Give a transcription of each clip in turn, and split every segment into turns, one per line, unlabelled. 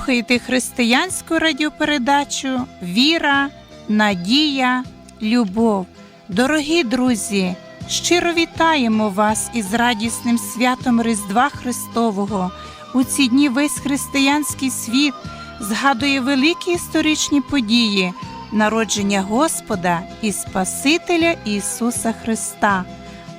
слухаєте християнську радіопередачу Віра, Надія, Любов. Дорогі друзі, щиро вітаємо вас із радісним святом Різдва Христового. У ці дні весь християнський світ згадує великі історичні події народження Господа і Спасителя Ісуса Христа.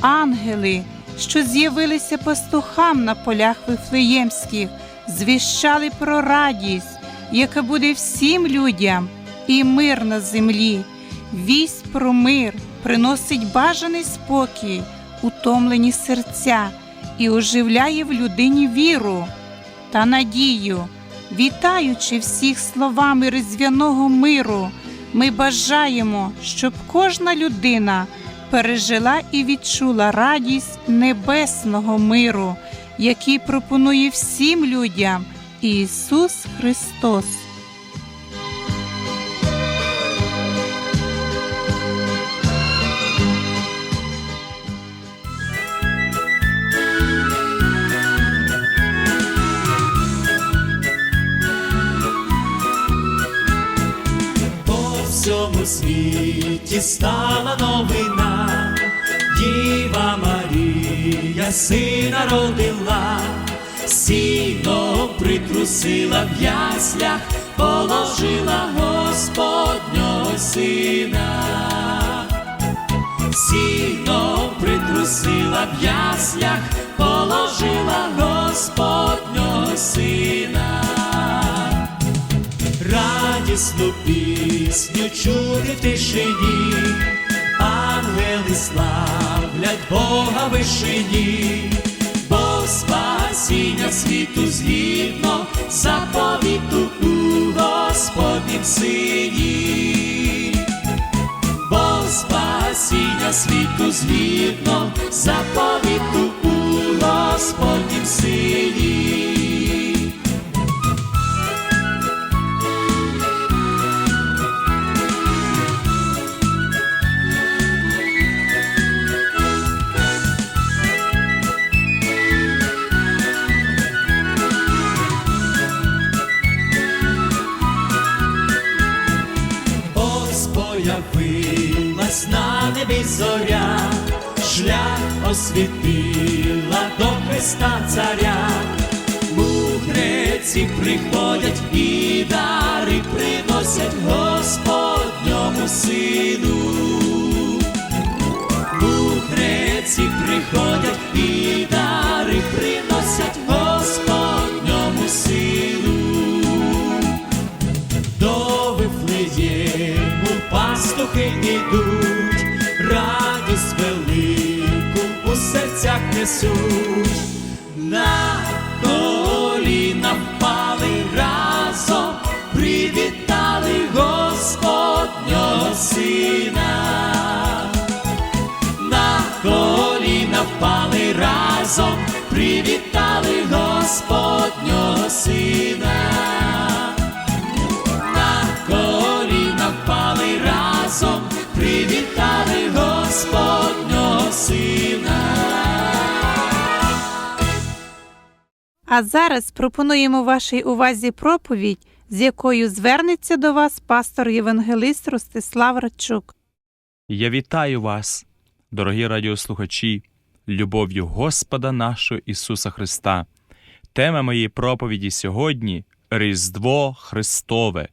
Ангели, що з'явилися пастухам на полях Вифлеємських, звіщали про радість, яка буде всім людям, і мир на землі. Вість про мир приносить бажаний спокій, утомлені серця і оживляє в людині віру та надію. Вітаючи всіх словами різдвяного миру, ми бажаємо, щоб кожна людина пережила і відчула радість небесного миру, який пропонує всім людям Ісус Христос.
По всьому світі стала Марія сина родила, сіно притрусила в яслях, положила Господнього сина, сіно притрусила в яслях, положила Господнього сина. Радісну пісню чути в тишині, ангели славлять Бога вишині, бо спасіння світу згідно заповіту у Господнім сині, бо спасіння світу згідно заповіту у Господнім Ось появилась на небі зоря, шлях освітила до Христа царя, мудреці приходять і дари приносять Господньому сину. Мудреці приходять і дари несуть, на коліна впали разом, привітали Господнього сина, на коліна впали разом, привітали Господнього сина
А зараз пропонуємо вашій увазі проповідь, з якою звернеться до вас пастор Євангелист Ростислав Радчук.
Я вітаю вас, дорогі радіослухачі, любов'ю Господа нашого Ісуса Христа. Тема моєї проповіді сьогодні Різдво Христове.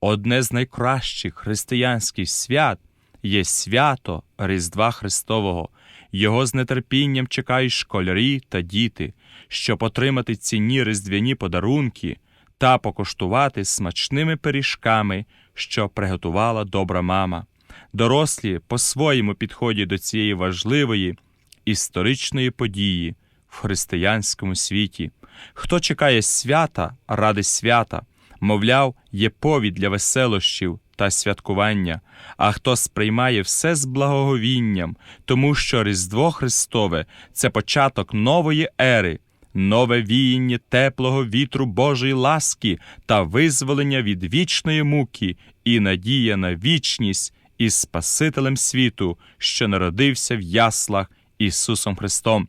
Одне з найкращих християнських свят є свято Різдва Христового. Його з нетерпінням чекають школярі та діти, щоб отримати цінні різдвяні подарунки та покуштувати смачними пиріжками, що приготувала добра мама. Дорослі по-своєму підходять до цієї важливої історичної події в християнському світі. Хто чекає свята ради свята, мовляв, є повід для веселощів та святкування, а хто сприймає все з благоговінням, тому що Різдво Христове це початок нової ери, нове віяння теплого вітру Божої ласки та визволення від вічної муки і надія на вічність із Спасителем світу, що народився в яслах Ісусом Христом.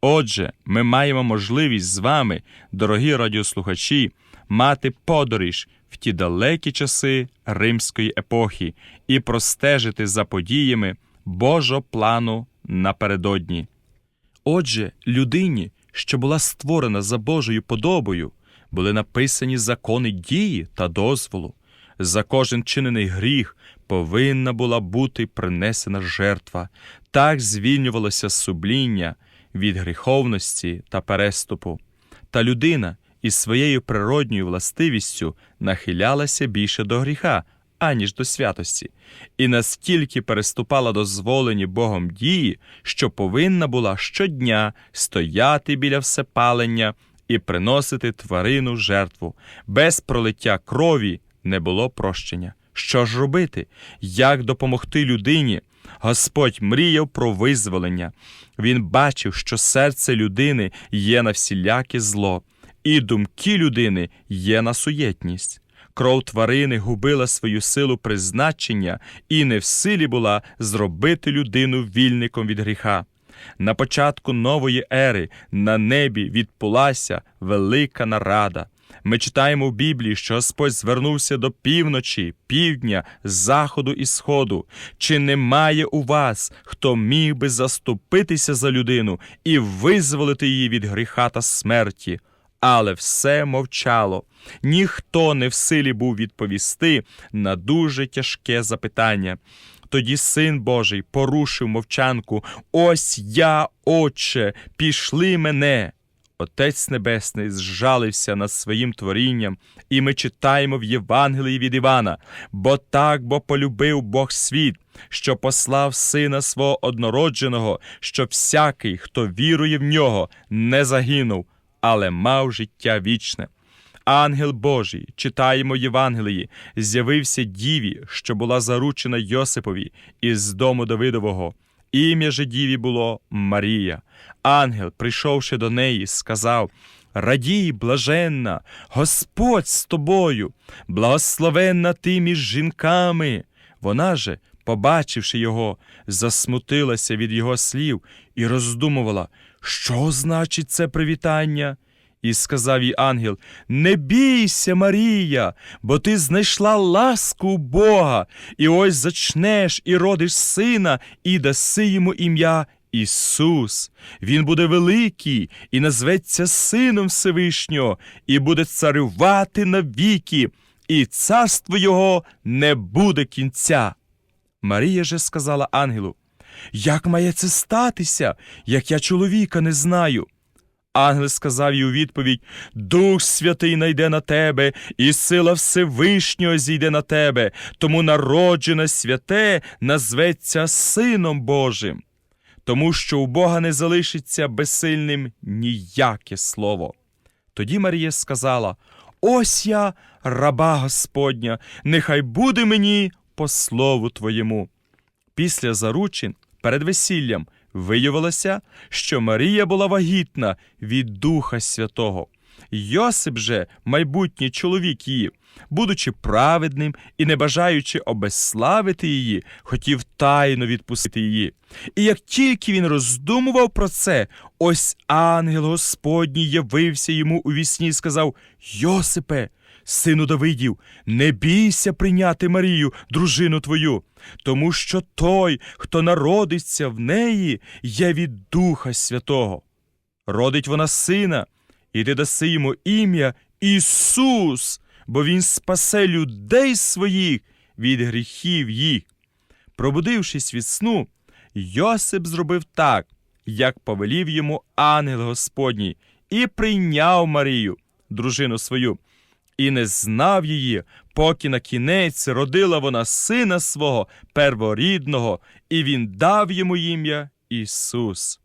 Отже, ми маємо можливість з вами, дорогі радіослухачі, мати подорож в ті далекі часи римської епохи і простежити за подіями Божого плану напередодні. Отже, людині, що була створена за Божою подобою, були написані закони дії та дозволу. За кожен чинений гріх повинна була бути принесена жертва. Так звільнювалося субління від гріховності та переступу. Та людина із своєю природньою властивістю нахилялася більше до гріха, аніж до святості, і настільки переступала дозволені Богом дії, що повинна була щодня стояти біля всепалення і приносити тварину жертву. Без пролиття крові не було прощення. Що ж робити? Як допомогти людині? Господь мріяв про визволення. Він бачив, що серце людини є на всіляке зло, і думки людини є на суєтність. Кров тварини губила свою силу призначення і не в силі була зробити людину вільником від гріха. На початку нової ери на небі відбулася велика нарада. Ми читаємо в Біблії, що Господь звернувся до півночі, півдня, заходу і сходу. Чи немає у вас, хто міг би заступитися за людину і визволити її від гріха та смерті? Але все мовчало. Ніхто не в силі був відповісти на дуже тяжке запитання. Тоді син Божий порушив мовчанку. Ось я, Отче, пішли мене. Отець Небесний зжалився над своїм творінням, і ми читаємо в Євангелії від Івана, бо так бо полюбив Бог світ, що послав сина свого однородженого, що всякий, хто вірує в нього, не загинув, але мав життя вічне. Ангел Божий, читаємо Євангелії, з'явився діві, що була заручена Йосипові із дому Давидового. Ім'я же діві було Марія. Ангел, прийшовши до неї, сказав: Радій, блаженна, Господь з тобою, благословенна ти між жінками. Вона же, побачивши його, засмутилася від його слів і роздумувала, що значить це привітання. І сказав їй ангел: Не бійся, Марія, бо ти знайшла ласку Бога, і ось зачнеш і родиш сина, і даси йому ім'я Ісус. Він буде великий і назветься Сином Всевишнього, і буде царювати навіки, і царство Його не буде кінця. Марія же сказала ангелу: Як має це статися, як я чоловіка не знаю? Ангел сказав їй у відповідь: Дух Святий найде на тебе, і сила Всевишнього зійде на тебе, тому народжене святе назветься Сином Божим, тому що у Бога не залишиться безсильним ніяке слово. Тоді Марія сказала: Ось я, раба Господня, нехай буде мені по слову твоєму. Після заручин перед весіллям виявилося, що Марія була вагітна від Духа Святого. Йосип же, майбутній чоловік її, будучи праведним і не бажаючи обезславити її, хотів тайно відпустити її. І як тільки він роздумував про це, ось ангел Господній явився йому у вісні і сказав: Йосипе, сину Давидів, не бійся прийняти Марію, дружину твою, тому що той, хто народиться в неї, є від Духа Святого. Родить вона сина, і ти даси йому ім'я Ісус, бо Він спасе людей своїх від гріхів їх. Пробудившись від сну, Йосип зробив так, як повелів йому ангел Господній, і прийняв Марію, дружину свою, і не знав її, поки на кінець родила вона сина свого перворідного, і він дав йому ім'я Ісус.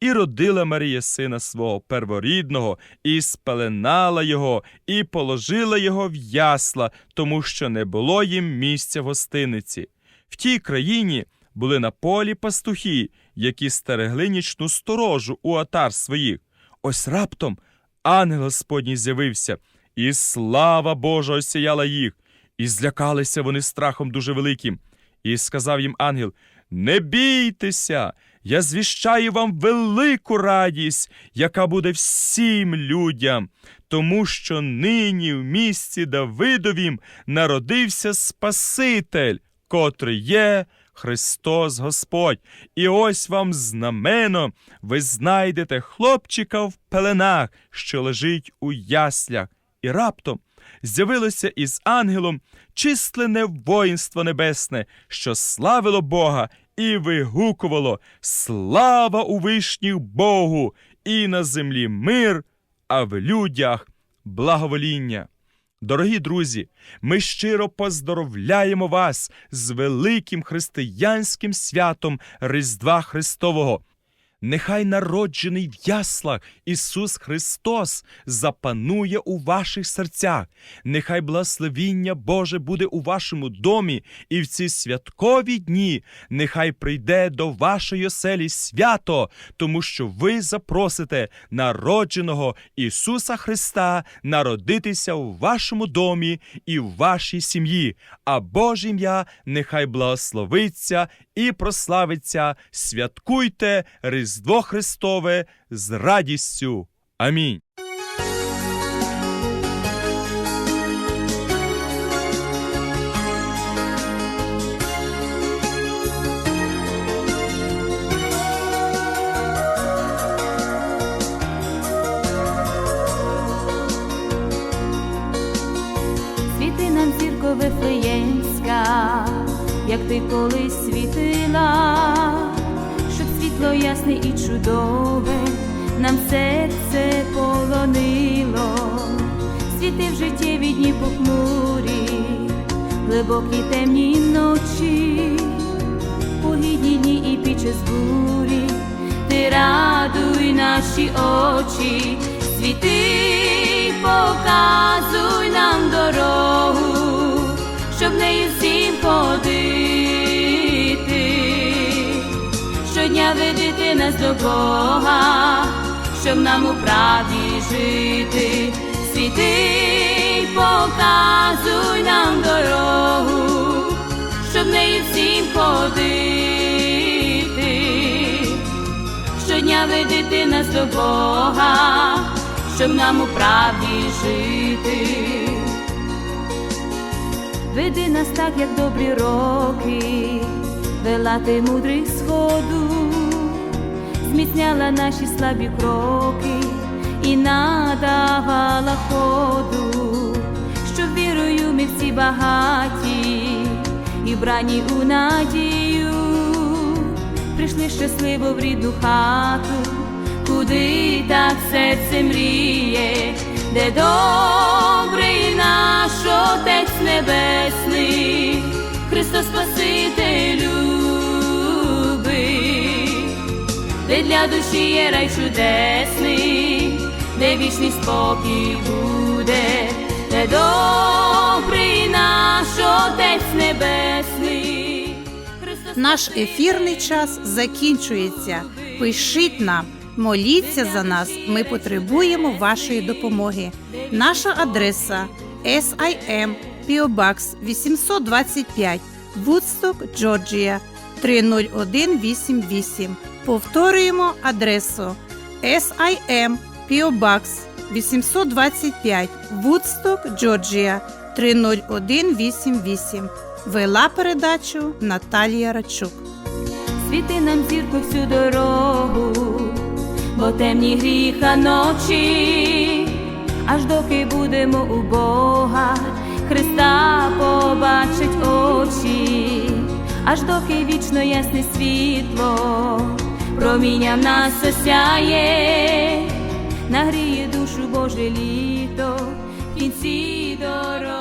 І родила Марія сина свого перворідного, і спеленала його, і положила його в ясла, тому що не було їм місця в гостиниці. В тій країні були на полі пастухи, які стерегли нічну сторожу у отар своїх. Ось раптом ангел Господній з'явився, і слава Божа осяяла їх, і злякалися вони страхом дуже великим. І сказав їм ангел: Не бійтеся, Я звіщаю вам велику радість, яка буде всім людям, тому що нині в місті Давидовім народився Спаситель, котрий є Христос Господь. І ось вам знамено, ви знайдете хлопчика в пеленах, що лежить у яслях. І раптом з'явилося із ангелом численне воїнство небесне, що славило Бога і вигукувало Слава у вишніх Богу, і на землі мир, а в людях благовоління. Дорогі друзі, ми щиро поздоровляємо вас з великим християнським святом Різдва Христового. Нехай народжений в яслах Ісус Христос запанує у ваших серцях. Нехай благословіння Боже буде у вашому домі і в ці святкові дні. Нехай прийде до вашої оселі свято, тому що ви запросите народженого Ісуса Христа народитися у вашому домі і в вашій сім'ї. А Боже ім'я нехай благословиться і прославиться. Святкуйте Різдво Христове з радістю. Амінь.
Ясне і чудове нам серце полонило, світи в життєві дні похмурі, глибокі темні ночі, погідні дні і під час бурі, ти радуй наші очі, світи показуй нам дорогу, щоб нею всім щодня ведити нас до Бога, щоб нам у правді жити, світи показуй нам дорогу, щоб нею всім ходити. Щодня ведити нас до Бога, щоб нам у правді жити. Веди нас так, як добрі роки, вела ти мудрих сходу, зміцняла наші слабі кроки і надавала ходу, щоб вірою ми всі багаті і брані у надію. Прийшли щасливо в рідну хату, куди так серце мріє, де добрий наш Отець Небесний, Христос Спаситель де для душі є рай чудесний, де вічний спокій буде, де добрий наш Отець Небесний. Христос
Наш ефірний час закінчується. Пишіть нам, моліться за нас. Ми потребуємо вашої допомоги. Наша адреса SIM PO Box 825 Woodstock, Джорджія 30188. Повторюємо адресу SIM PO Box 825 Woodstock, Джорджія 30188. Вела передачу Наталія Рачук.
світи нам зірку всю дорогу, бо темні гріха ночі, аж доки будемо у Бога, Христа побачить очі, аж доки вічно ясне світло, промінням нас осяє, нагріє душу Боже літо, в кінці дороги.